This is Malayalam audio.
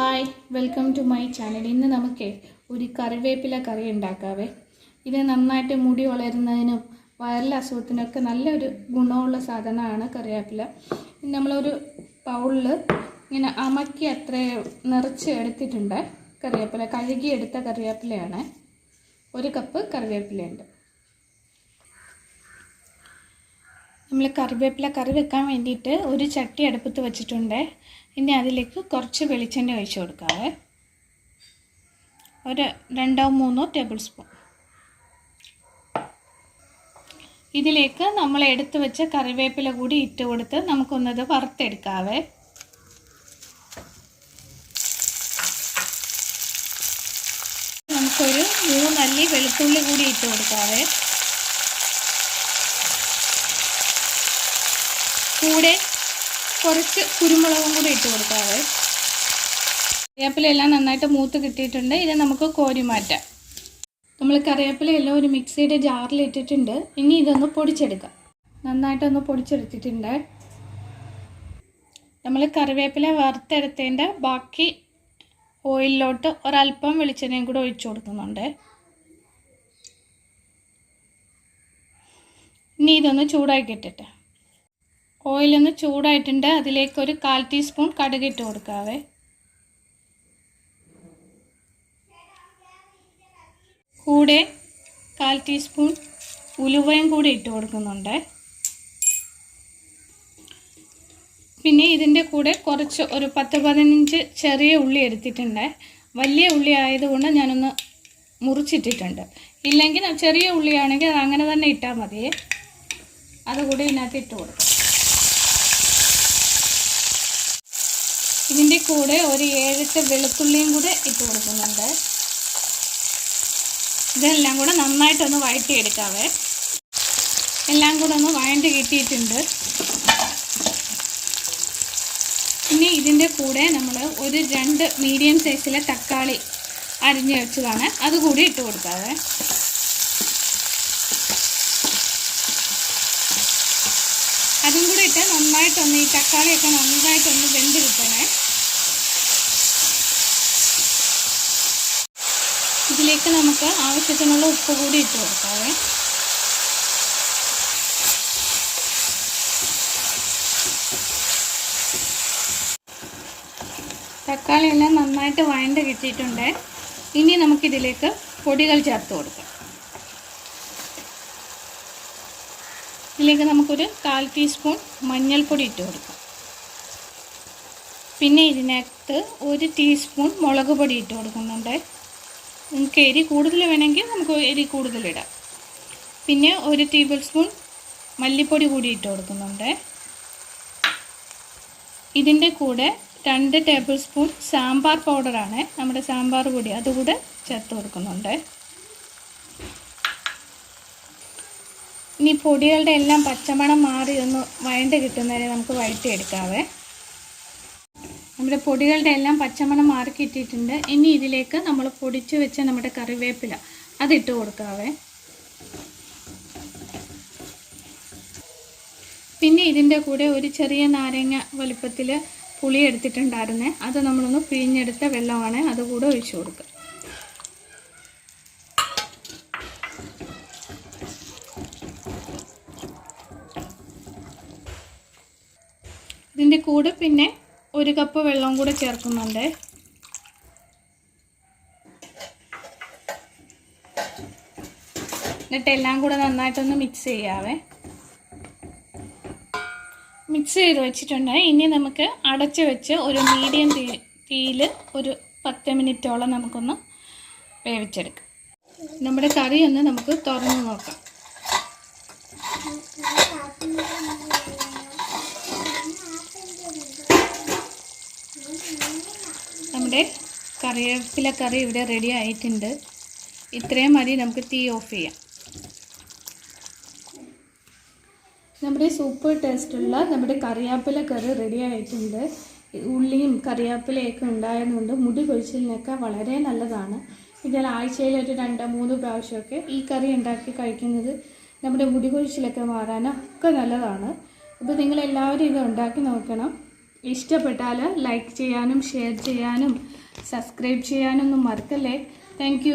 Hi welcome to my channel ഇന്ന് നമുക്ക് ഒരു കറിവേപ്പില കറി ഉണ്ടാക്കാവേ. ഇത് നന്നായിട്ട് മുടി വളരുന്നതിനും വയറിലെ അസുഖത്തിനൊക്കെ നല്ലൊരു ഗുണമുള്ള സാധനമാണ് കറിവേപ്പില. നമ്മളൊരു പൗളിൽ ഇങ്ങനെ അമക്കി അത്ര നിറച്ച് എടുത്തിട്ടുണ്ട് കറിവേപ്പില. കഴുകിയെടുത്ത കറിവേപ്പിലയാണ്. ഒരു കപ്പ് കറിവേപ്പിലയുണ്ട്. നമ്മൾ കറിവേപ്പില കറി വെക്കാൻ വേണ്ടിയിട്ട് ഒരു ചട്ടി അടുപ്പത്ത് വെച്ചിട്ടുണ്ട്. ഇനി അതിലേക്ക് കുറച്ച് വെളിച്ചെണ്ണ ഒഴിച്ചു കൊടുക്കാവേ. ഒരു രണ്ടോ മൂന്നോ ടേബിൾ സ്പൂൺ ഇതിലേക്ക് നമ്മൾ എടുത്തു വെച്ച കറിവേപ്പില കൂടി ഇട്ട് കൊടുത്ത് നമുക്കൊന്നത് വറുത്തെടുക്കാവേ. നമുക്കൊരു മൂന്നല്ലി വെളുത്തുള്ളി കൂടി ഇട്ട് കൊടുക്കാവേ. കൂടെ കുറച്ച് കുരുമുളകും കൂടി ഇട്ട് കൊടുക്കാവേ. കറിവേപ്പിലയെല്ലാം നന്നായിട്ട് മൂത്ത് കിട്ടിയിട്ടുണ്ട്. ഇത് നമുക്ക് കോരി മാറ്റാം. നമ്മൾ കറിവേപ്പിലയെല്ലാം ഒരു മിക്സിയുടെ ജാറിൽ ഇട്ടിട്ടുണ്ട്. ഇനി ഇതൊന്ന് പൊടിച്ചെടുക്കാം. നന്നായിട്ടൊന്ന് പൊടിച്ചെടുത്തിട്ടുണ്ട്. നമ്മൾ കറിവേപ്പില വറുത്തെടുത്തതിന്റെ ബാക്കി ഓയിലിലോട്ട് ഒരല്പം വെളിച്ചെണ്ണയും കൂടെ ഒഴിച്ചു കൊടുക്കുന്നുണ്ട്. ഇനി ഇതൊന്ന് ചൂടാക്കി ഇട്ടിട്ട്. ഓയിലൊന്ന് ചൂടായിട്ടുണ്ട്. അതിലേക്ക് ഒരു കാൽ ടീസ്പൂൺ കടുക് ഇട്ട് കൊടുക്കാവേ. കൂടെ കാൽ ടീസ്പൂൺ ഉലുവയും കൂടി ഇട്ട് കൊടുക്കുന്നുണ്ട്. പിന്നെ ഇതിന്റെ കൂടെ കുറച്ച് ഒരു പത്ത് പതിനഞ്ച് ചെറിയ ഉള്ളി എടുത്തിട്ടുണ്ട്. വലിയ ഉള്ളി ആയതുകൊണ്ട് ഞാനൊന്ന് മുറിച്ചിട്ടിട്ടുണ്ട്. ഇല്ലെങ്കിൽ ചെറിയ ഉള്ളിയാണെങ്കിൽ അത് അങ്ങനെ തന്നെ ഇട്ടാൽ മതി. അതുകൂടി ഇതിനകത്ത് ഇട്ട് കൊടുക്കാം. ഇതിന്റെ കൂടെ ഒരു ഏഴെട്ട് വെളുത്തുള്ളിയും കൂടെ ഇട്ട് കൊടുക്കുന്നുണ്ട്. ഇതെല്ലാം കൂടെ നന്നായിട്ടൊന്ന് വഴറ്റിയെടുക്കാവേ. എല്ലാം കൂടെ ഒന്ന് വഴണ്ട് കിട്ടിയിട്ടുണ്ട്. ഇനി ഇതിന്റെ കൂടെ നമ്മൾ ഒരു രണ്ട് മീഡിയം സൈസിലെ തക്കാളി അരിഞ്ഞ് വെച്ചതാണ്. അതുകൂടി ഇട്ട് കൊടുക്കാവേ. അതും കൂടി ഇട്ട് നന്നായിട്ടൊന്ന് ഈ തക്കാളിയൊക്കെ നന്നായിട്ടൊന്ന് വെന്ത് കിട്ടണേ ഇതിലേക്ക് നമുക്ക് ആവശ്യത്തിനുള്ള ഉപ്പ് കൂടി ഇട്ട് കൊടുക്കാവേ. തക്കാളി എല്ലാം നന്നായിട്ട് വഴണ്ട് കിട്ടിയിട്ടുണ്ട്. ഇനി നമുക്കിതിലേക്ക് പൊടികൾ ചേർത്ത് കൊടുക്കാം. ഇതിലേക്ക് നമുക്കൊരു കാൽ ടീസ്പൂൺ മഞ്ഞൾപ്പൊടി ഇട്ട് കൊടുക്കാം. പിന്നെ ഇതിനകത്ത് ഒരു ടീസ്പൂൺ മുളക് പൊടി ഇട്ട് കൊടുക്കുന്നുണ്ട്. നിങ്ങൾക്ക് എരി കൂടുതൽ വേണമെങ്കിൽ നമുക്ക് എരി കൂടുതലിടാം പിന്നെ ഒരു ടേബിൾ സ്പൂൺ മല്ലിപ്പൊടി കൂടി ഇട്ട് കൊടുക്കുന്നുണ്ട്. ഇതിന്റെ കൂടെ രണ്ട് ടേബിൾ സ്പൂൺ സാമ്പാർ പൗഡറാണ് നമ്മുടെ സാമ്പാർ പൊടി അതുകൂടെ ചേർത്ത് കൊടുക്കുന്നുണ്ട്. ഇനി പൊടികളുടെ എല്ലാം പച്ചമണം മാറി ഒന്ന് വഴണ്ട് കിട്ടുന്നവരെ നമുക്ക് വഴറ്റിയെടുക്കാവേ നമ്മുടെ പൊടികളുടെ എല്ലാം പച്ചമണം മാറി കിട്ടിയിട്ടുണ്ട്. ഇനി ഇതിലേക്ക് നമ്മൾ പൊടിച്ചു വെച്ച നമ്മുടെ കറിവേപ്പില അതിട്ട് കൊടുക്കാവേ. പിന്നെ ഇതിന്റെ കൂടെ ഒരു ചെറിയ നാരങ്ങ വലുപ്പത്തിൽ പുളി എടുത്തിട്ടുണ്ടായിരുന്നേ. അത് നമ്മളൊന്ന് പിഴിഞ്ഞെടുത്ത വെള്ളമാണ്. അതുകൂടെ ഒഴിച്ചു കൊടുക്കുക. ഇതിന്റെ കൂടെ പിന്നെ ഒരു കപ്പ് വെള്ളം കൂടെ ചേർക്കുന്നുണ്ട്. എന്നിട്ട് എല്ലാം കൂടെ നന്നായിട്ടൊന്ന് മിക്സ് ചെയ്യാവേ. മിക്സ് ചെയ്ത് വെച്ചിട്ടുണ്ട്. ഇനി നമുക്ക് അടച്ച് വെച്ച് ഒരു മീഡിയം തീ തീയിൽ ഒരു പത്ത് മിനിറ്റോളം നമുക്കൊന്ന് വേവിച്ചെടുക്കാം. നമ്മുടെ കറി ഒന്ന് നമുക്ക് തുറന്ന് നോക്കാം. നമ്മുടെ കറിവേപ്പില കറി ഇവിടെ റെഡി ആയിട്ടുണ്ട്. ഇത്രയും മതി നമുക്ക് തീ ഓഫ് ചെയ്യാം. നമ്മുടെ സൂപ്പർ ടേസ്റ്റുള്ള നമ്മുടെ കറിവേപ്പില കറി റെഡി ആയിട്ടുണ്ട്. ഉള്ളിയും കറിവേപ്പിലയൊക്കെ ഉണ്ടായതുകൊണ്ട് മുടി കൊഴിച്ചിലിനൊക്കെ വളരെ നല്ലതാണ്. ഇതിൽ ആഴ്ചയിൽ ഒരു രണ്ടോ മൂന്ന് പ്രാവശ്യമൊക്കെ ഈ കറി ഉണ്ടാക്കി കഴിക്കുന്നത് നമ്മുടെ മുടി കൊഴിച്ചിലൊക്കെ മാറാനൊക്കെ നല്ലതാണ്. അപ്പോൾ നിങ്ങളെല്ലാവരും ഇത് ഉണ്ടാക്കി നോക്കണം. ഇഷ്ടപ്പെട്ടാൽ ലൈക്ക് ചെയ്യാനും ഷെയർ ചെയ്യാനും സബ്സ്ക്രൈബ് ചെയ്യാനൊന്നും മറക്കല്ലേ. താങ്ക്